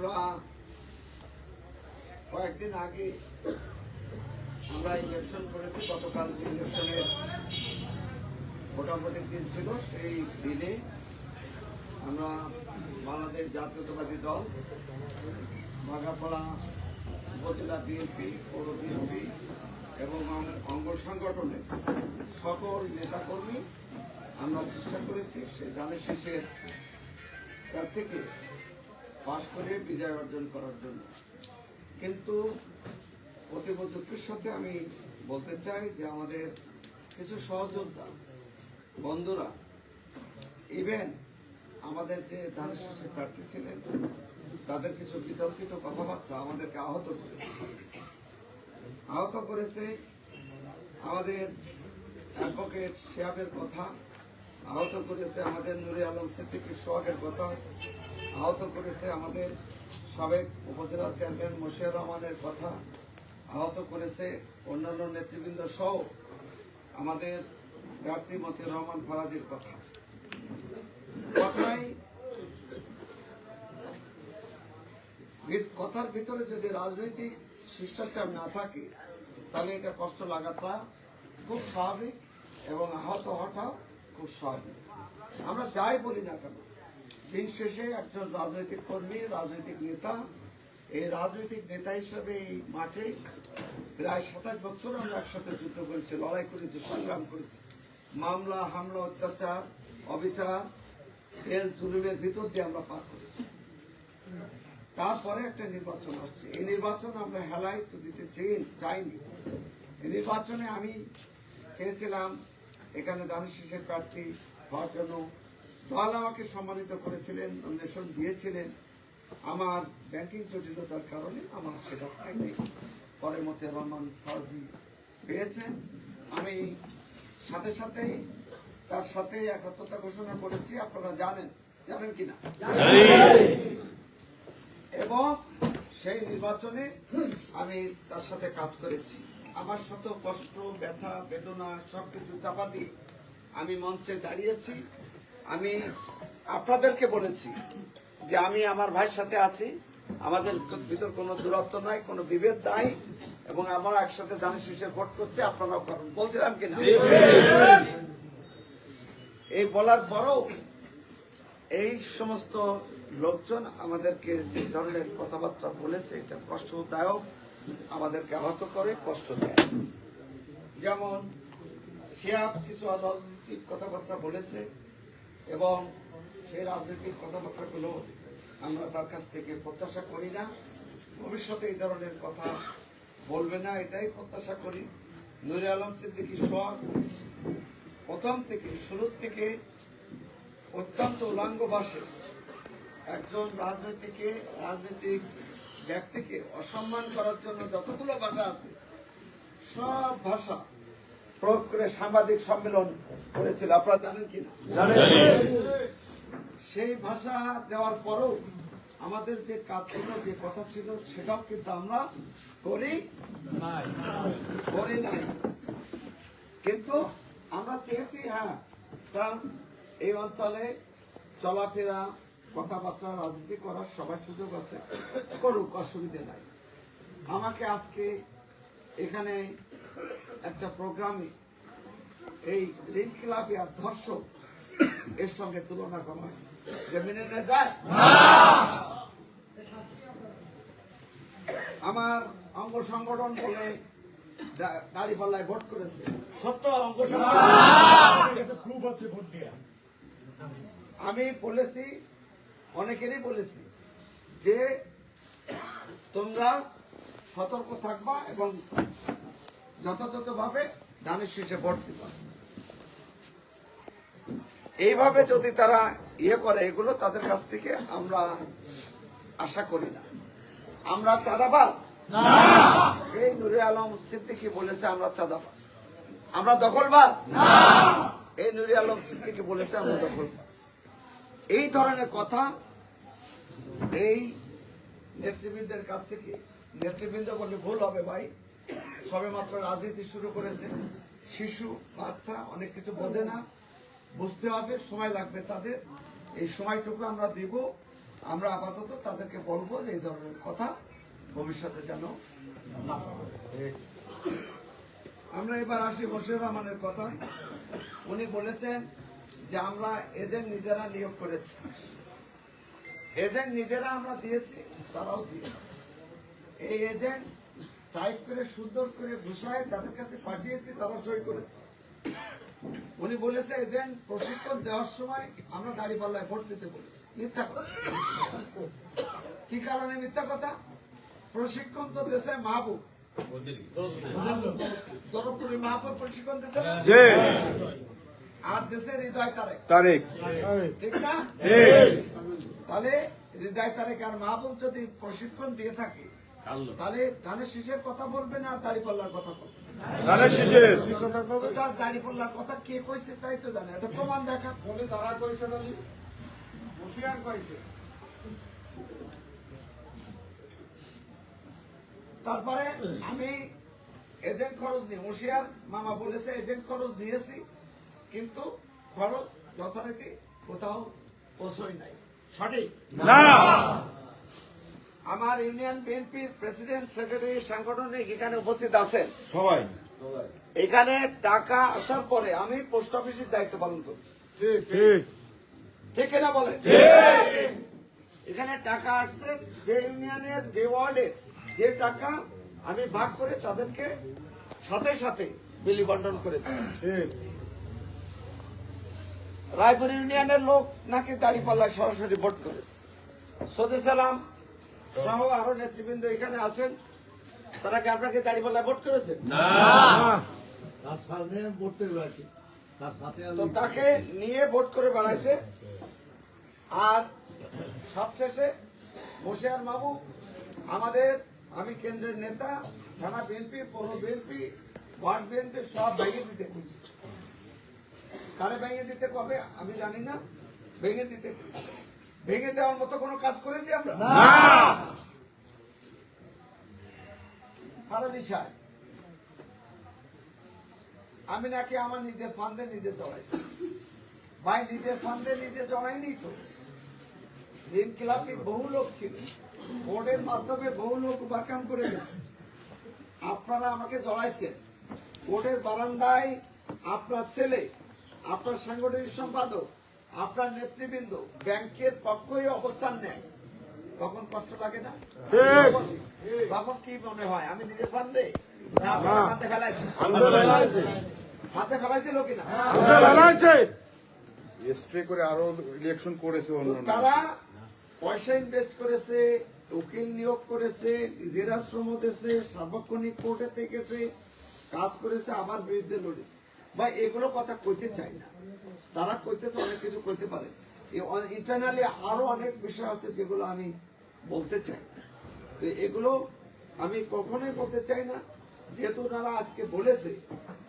আমরা কয়েকদিন আগে আমরা ইলেকশন করেছি, গতকাল যে ইলেকশনের ভোটাভুটির দিন ছিল, সেই দিনে আমরা বাংলাদেশ জাতীয়তাবাদী দল বাঘাপাড়া উপজেলা বিএনপি পৌর বিএনপি এবং অঙ্গ সংগঠনের সকল নেতাকর্মী আমরা চেষ্টা করেছি সেই দানের শেষের প্রার্থীকে পাশ করে বিজয় অর্জন করার জন্য। কিন্তু দুঃখের সাথে আমি বলতে চাই যে আমাদের কিছু সহযোদ্ধা, বন্ধুরা ইভেন আমাদের যে ধানের শেষে প্রার্থী ছিলেন, তাদের কিছু বিতর্কিত কথাবার্তা আমাদেরকে আহত করেছে। আহত করেছে আমাদের অ্যাডভোকেট শেয়াবের কথা আহত করেছে আমাদের নুরে আলম সিদ্দিকির সোহাগের কথা। আহত করেছে আমাদের সাবেক উপজেলা চেয়ারম্যান মশিউর রহমানের কথা। আহত করেছে অন্যান্য নেতৃবৃন্দ সহ আমাদের প্রার্থী মতি রহমান ফরাজির কথা। কথাই কথার ভিতরে যদি রাজনৈতিক শিষ্টাচার না থাকে, তাহলে এটা কষ্ট লাগাটা খুব স্বাভাবিক এবং আহত হওয়াটাও আমরা যাই বলি না কেন? দিন শেষে একজন রাজনৈতিক কর্মী, রাজনৈতিক নেতা, এই রাজনৈতিক নেতা হিসেবে এই মাঠে প্রায় সাতাশ বছর আমরা একসাথে যুদ্ধ করেছি, লড়াই করেছি, সংগ্রাম করেছি। মামলা, হামলা, অত্যাচার, অবিচার জেল জুলুমের ভিতর দিয়ে আমরা পার করেছি। তারপরে একটা নির্বাচন আসছে। এই নির্বাচন আমরা হেলায় তো দিতে চাইনি। এই নির্বাচনে আমি চেয়েছিলাম এখানে দানের শীষের প্রার্থী হওয়ার জন্য দল আমাকে সম্মানিত করেছিলেন নমিনেশন দিয়েছিলেন। আমার ব্যাংকিং জটিলতার কারণে আমার সেটা হয়নি। পরে মতিয়া রহমান ফরজি পেয়েছেন। আমি সাথে সাথেই তার সাথে একত্রতা ঘোষণা করেছি। আপনারা জানেন জানেন কিনা? এবং সেই নির্বাচনে আমি তার সাথে কাজ করেছি। আমার শত কষ্ট ব্যথা বেদনা সবকিছু চাপা দিয়ে আমি মঞ্চে দাঁড়িয়েছি। আমি আপনাদেরকে বলেছি যে আমি আমার ভাইয়ের সাথে আছি। আমাদের ভিতর কোনো দূরত্ব নাই কোনো বিভেদ নাই এবং আমরা একসাথে দানের শীর্ষে ভোট করছি আপনারাও করুন। বলছিলাম কিনা এই বলার পরও এই সমস্ত লোকজন আমাদেরকে যে ধরনের কথাবার্তা বলেছে এটা কষ্টদায়ক। আমাদেরকে আহত করে, কষ্ট দেয়। যেমন শিয়াব কিছু রাজনৈতিক কথাবার্তা বলেছে এবং সেই রাজনৈতিক কথাবার্তাগুলো আমরা তার কাছ থেকে প্রত্যাশা করি না। ভবিষ্যতে এই ধরনের কথা বলবে না, এটাই প্রত্যাশা করি। নুরে আলম সিদ্দিকী সোহাগ প্রথম থেকে শুরুর থেকে অত্যন্ত উলাঙ্গ ভাষে একজন রাজনীতিকে রাজনৈতিক ব্যক্তিকে অসম্মান করার জন্য যতগুলো ভাষা আছে সব ভাষা প্রয়োগ করে সাংবাদিক সম্মেলন করেছিল। আপনারা জানেন কিনা সেই ভাষা দেওয়ার পরও আমাদের যে কাজ ছিল যে কথা ছিল সেটাও কিন্তু আমরা করি করি নাই। কিন্তু আমরা চেয়েছি হ্যাঁ তার এই অঞ্চলে চলাফেরা কথাবার্তা রাজনীতি করার সবার সুযোগ আছে। করুক অসুবিধে নাই। আমাকে আজকে এখানে একটা প্রোগ্রামে এই ঋণ ক্লাবে আর ধর্ষক এর সঙ্গে তুলনা করা হয়েছে। যে মেনে নেওয়া যায়? আমার অঙ্গ সংগঠন বলে দাড়ি পাল্লায় ভোট করেছে। সত্য? অঙ্গ সংগঠন আমি বলেছি অনেকেরই বলেছি যে তোমরা সতর্ক থাকবা এবং যথাযথভাবে ধানের শীষে ভোট দিবা। এইভাবে যদি তারা ইয়ে করে এগুলো তাদের কাছ থেকে আমরা আশা করি না। আমরা চাঁদাবাজ? এই নুরে আলম সিদ্দিকি বলেছে আমরা চাঁদাবাজ। আমরা দখলবাজ? এই নুরে আলম সিদ্দিকি বলেছে আমরা দখলবাজ। এই ধরনের কথা এই নেতৃবৃন্দের কাছ থেকে, নেতৃবৃন্দ বললে ভুল হবে ভাই। সবে মাত্র রাজনীতি শুরু করেছে। শিশু, বাচ্চা অনেক কিছু বোঝে না। বুঝতে হবে, সময় লাগবে তাদের। এই সময়টুকু আমরা দিব। আমরা আপাতত তাদেরকে বলব যে এই ধরনের কথা ভবিষ্যতে যেন না আমরা এবার আসি বশির রহমানের কথায়। উনি বলেছেন যে আমরা এজেন্ট নিজেরা নিয়োগ করেছি। এজেন্ট নিজেরা আমরা দিয়েছি তারাও দিয়েছে। এই এজেন্ট টাইপ করে সুন্দর করে ঘুষায় তাদের কাছে পাঠিয়েছি তারা সই করেছে। উনি বলেছে এজেন্ট প্রশিক্ষণ দেওয়ার সময় আমরা পাল্লায় ভোট দিতে বলেছি। মিথ্যা কথা। কি কারণে মিথ্যা কথা? প্রশিক্ষণ তো দেশে মাহবুব। দরপুরি মাহবুব প্রশিক্ষণ? জি। আর দেশের হৃদয় তারেক। তারেক। ঠিক না? তাহলে হৃদয় তারেক আর মাহবুব যদি প্রশিক্ষণ দিয়ে থাকে তাহলে ধানের শীষের কথা বলবে না দাড়িপাল্লার কথা বলবে ধানের শীষের। তার দাড়িপাল্লার কথা কে কইছে তাই তো জানে এটা প্রমাণ দেখা। বলে তারা কইছে তাহলে? হুশিয়ার কইছে। তারপরে আমি এজেন্ট খরচ নিই হুশিয়ার মামা বলেছে এজেন্ট খরচ দিয়েছি। কিন্তু খরচ যথারীতি কোথাও পৌঁছই নাই। সঠিক? না। আমার ইউনিয়ন বিএনপির প্রেসিডেন্ট সেক্রেটারি সাংগঠনিক এখানে উপস্থিত আছেন। সবাই। এখানে টাকা আসার পরে আমি পোস্ট অফিসের দায়িত্ব পালন করছি। ঠিক ঠিক। ঠিক। না বলে এখানে টাকা আসছে যে ইউনিয়নের যে ওয়ার্ডের যে টাকা আমি ভাগ করে তাদেরকে সাথে সাথে বিলি বন্টন করে দিচ্ছি। ঠিক। রায়পুর ইউনিয়নের লোক নাকি দাঁড়িপাল্লায় সরাসরি ভোট করেছে। সৌদি সালাম সহ আরও নেতৃবৃন্দ এখানে আছেন। তারা কি আপনাকে দাঁড়িপাল্লায় ভোট করেছে? তার সামনে পড়তে রয়েছে তার সাথে তো তাকে নিয়ে ভোট করে বেড়াইছে। আর সবশেষে বসিয়ার মামু আমাদের আমি কেন্দ্রের নেতা থানা বিএনপি পৌর বিএনপি ওয়ার্ড বিএনপি সব ভেঙে দিতে খুঁজছি। কারে ভেঙে দিতে কবে? আমি জানি না। ভেঙে দিতে ভেঙে দেওয়ার মতো কোনো কাজ করেছি আমরা? ফারাজি সাহেব আমি নাকি আমার নিজের ফান্দে নিজে জড়াইছি। ভাই নিজের ফান্দে নিজে জড়াইনি তো? ঋণ খেলাপি বহু লোক ছিল। বোর্ডের মাধ্যমে বহু লোক ওভারকাম করে গেছে। আপনারা আমাকে জড়াইছেন। বোর্ডের বারান্দায় আপনার ছেলে আপনার সাংগঠনিক সম্পাদক আপনার নেতৃবৃন্দ ব্যাংকের পক্ষই অবস্থান নেয়। তখন কষ্ট লাগে না? তখন- কি? মনে হয়? আমি নিজের ফান্দে? না ফেলাইছি। হাতে ফেলাইছিল কিনা? স্প্রে করে আরও ইলেকশন করেছে তারা পয়সা ইনভেস্ট করেছে উকিল নিয়োগ করেছে নিজেরা শ্রম দিয়েছে সার্বক্ষণিক কোর্টে থেকেছে কাজ করেছে আমার বিরুদ্ধে লড়েছে। বা এগুলো কথা কইতে চাই না। তারা কইতেছে, অনেক কিছু কইতে পারে। ইন্টারনালি আরও অনেক বিষয় আছে যেগুলো আমি বলতে চাই তো এগুলো আমি কখনোই বলতে চাই না। যেহেতু ওনারা আজকে বলেছে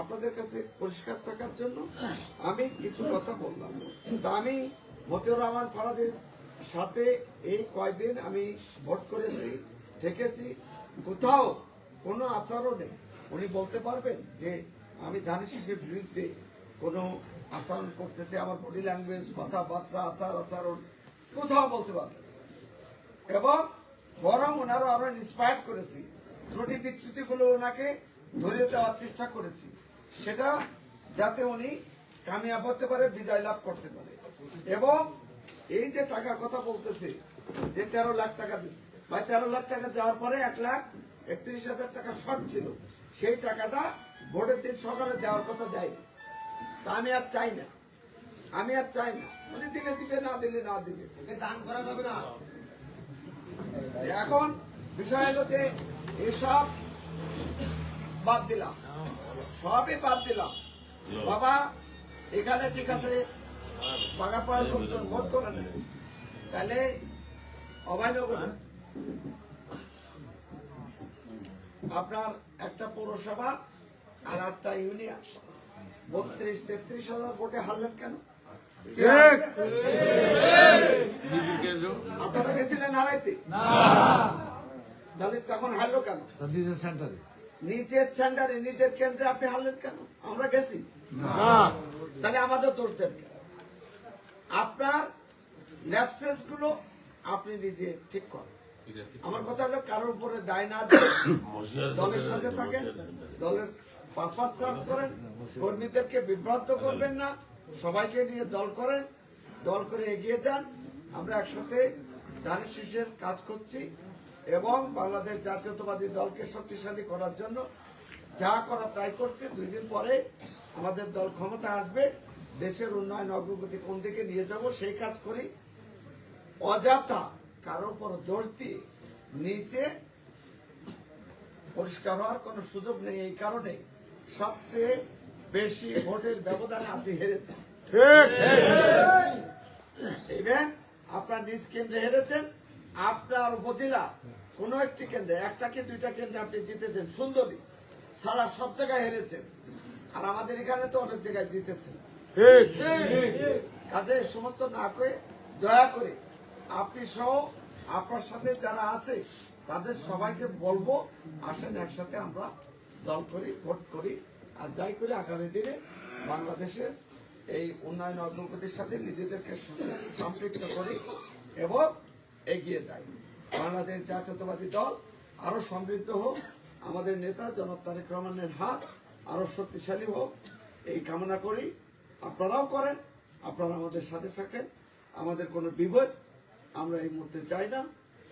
আপনাদের কাছে পরিষ্কার থাকার জন্য, আমি কিছু কথা বললাম। তা আমি মতিউর রহমান ফরাদের সাথে এই কয়দিন আমি ভোট করেছি, থেকেছি। কোথাও কোনো আচারও নেই। উনি বলতে পারবেন যে আমি ধানের শিশুর বিরুদ্ধে কোনো আচরণ করতেছে, আমার বডি ল্যাঙ্গুয়েজ কথাবার্তা, আচার আচরণ, কোথাও বলতে পারবে এবং বরং ওনারও আরও ইন্সপায়ার করেছি, ত্রুটি বিচ্যুতি গুলো ওনাকে ধরিয়ে দেওয়ার চেষ্টা করেছি। সেটা যাতে উনি কামিয়াব হতে পারে, বিজয় লাভ করতে পারে। এবং এই যে টাকার কথা বলতেছে, যে তেরো লাখ টাকা বা তেরো লাখ টাকা দেওয়ার পরে এক লাখ একত্রিশ হাজার টাকা শর্ট ছিল। সেই টাকাটা ভোটের দিন সকালে দেওয়ার কথা দেয়নি। তা আমি আর চাই না। আমি আর চাই না। উনি দিলে দিবে, না দিলে না দিবে। দান করা যাবে না। এখন বিষয় হলো যে এসব বাদ দিলাম। সবই বাদ দিলাম। বাবা, এখানে ঠিক আছে বাগাপাড়ার লোকজন ভোট করে নেয়। তাহলে অবাইন করে আপনার একটা পৌরসভা আর একটা ইউনিয়ন বত্রিশ তেত্রিশ হাজার ভোটে হারলেন কেন? আপনারা গেছিলেন হারাইতে তাহলে তখন হারলো কেন? নিজের সেন্টারে নিজের সেন্টারে নিজের কেন্দ্রে আপনি হারলেন কেন? আমরা গেছি। তাহলে আমাদের দোষ দেন আপনার ল্যাপসেসগুলো আপনি নিজে ঠিক করেন। আমার কথা হলো কারোর উপরে দায় না দিয়ে দলের সাথে থাকেন দলের পারপাস সার্ভ করেন, কর্মীদেরকে বিভ্রান্ত করবেন না, সবাইকে নিয়ে দল করেন, দল করে এগিয়ে যান। আমরা একসাথে ধানের শীষের কাজ করছি এবং বাংলাদেশ জাতীয়তাবাদী দলকে শক্তিশালী করার জন্য যা করা তাই করছে। দুই দিন পরে আমাদের দল ক্ষমতা আসবে, দেশের উন্নয়ন অগ্রগতি কোন দিকে নিয়ে যাব সেই কাজ করি। অযথা কারও উপর দোষ দিয়ে নিচে পরিষ্কার হওয়ার কোনো সুযোগ নেই এই কারণে। সবচেয়ে বেশি ভোটের ব্যবধানে আপনি হেরেছেন। ইভেন আপনার নিজ কেন্দ্রে হেরেছেন আপনার উপজেলা কোন একটি কেন্দ্রে একটা কি দুইটা কেন্দ্রে আপনি জিতেছেন সুন্দরী সারা সব জায়গায় হেরেছেন। আর আমাদের এখানে তো অনেক জায়গায় জিতেছেন। কাজে সমস্ত না করে দয়া করে আপনি সহ আপনার সাথে যারা আছে তাদের সবাইকে বলব আসেন একসাথে আমরা দল করি, ভোট করি, আর যাই করি, আগামী দিনে বাংলাদেশের এই উন্নয়ন অগ্রগতির সাথে নিজেদেরকে সম্পৃক্ত করি এবং এগিয়ে যাই। বাংলাদেশ জাতীয়তাবাদী দল আরও সমৃদ্ধ হোক, আমাদের নেতা জনাব তারেক রহমানের হাত আরও শক্তিশালী হোক, এই কামনা করি। আপনারাও করেন, আপনারা আমাদের সাথে থাকেন, আমাদের কোনো বিপদ আমরা এই মুহূর্তে চাই না।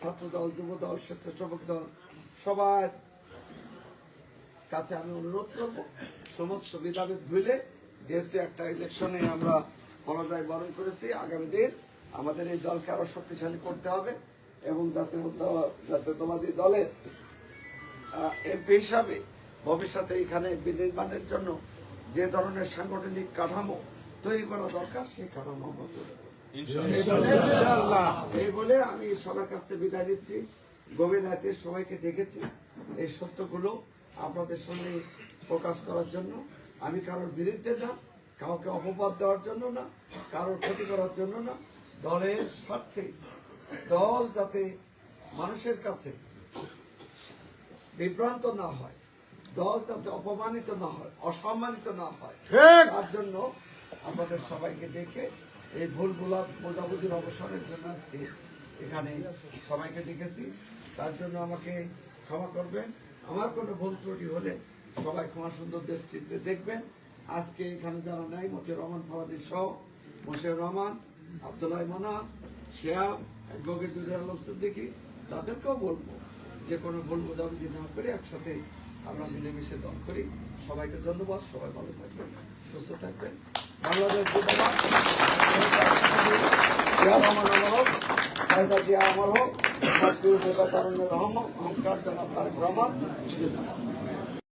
ছাত্র দল যুব দল স্বেচ্ছাসেবক দল সবার কাছে আমি অনুরোধ করব সমস্ত বিধাবিদ ভুলে যেহেতু একটা ইলেকশনে আমরা পরাজয় বরণ করেছি আগামী দিন আমাদের এই দলকে আরও শক্তিশালী করতে হবে এবং দল- জাতীয়তাবাদী দলের এমপি হিসাবে ভবিষ্যতে এখানে বিনির্মাণের জন্য যে ধরনের সাংগঠনিক কাঠামো তৈরি করা দরকার সেই কাঠামো আমরা তৈরি এই বলে- এই বলে আমি সবার কাছ থেকে বিদায় নিচ্ছি। গভীর রাতে সবাইকে ডেকেছি। এই সত্যগুলো আপনাদের সঙ্গে প্রকাশ করার জন্য। আমি কারোর বিরুদ্ধে না কাউকে অপবাদ দেওয়ার জন্য না কারোর ক্ষতি করার জন্য না। দলের স্বার্থে দল যাতে মানুষের কাছে বিভ্রান্ত না হয় দল যাতে অপমানিত না হয় অসম্মানিত না হয় তার জন্য আমাদের সবাইকে ডেকে এই ভুলগুলা বোঝাবুঝির অবসরের জন্য আজকে এখানে সবাইকে ডেকেছি। তার জন্য আমাকে ক্ষমা করবেন। আমার কোনো ভুল ত্রুটি হলে সবাই ক্ষমা সুন্দর দৃষ্টিতে দেখবেন আজকে এখানে যারা নাই মতে রহমান ফরাদি সহ মোশের রহমান আবদুল্লাহ মোনা শেয়াব গগেদুর আলম সিদ্দিকি তাদেরকেও বলব যে কোনো ভুল বোঝাবুঝি না করে একসাথে আমরা মিলেমিশে দল করি সবাইকে ধন্যবাদ সবাই ভালো থাকবেন সুস্থ থাকবেন বাংলাদেশ জিয়া রহমান আমার হোক আমার জাতীয় রহমান অহংকার জনাব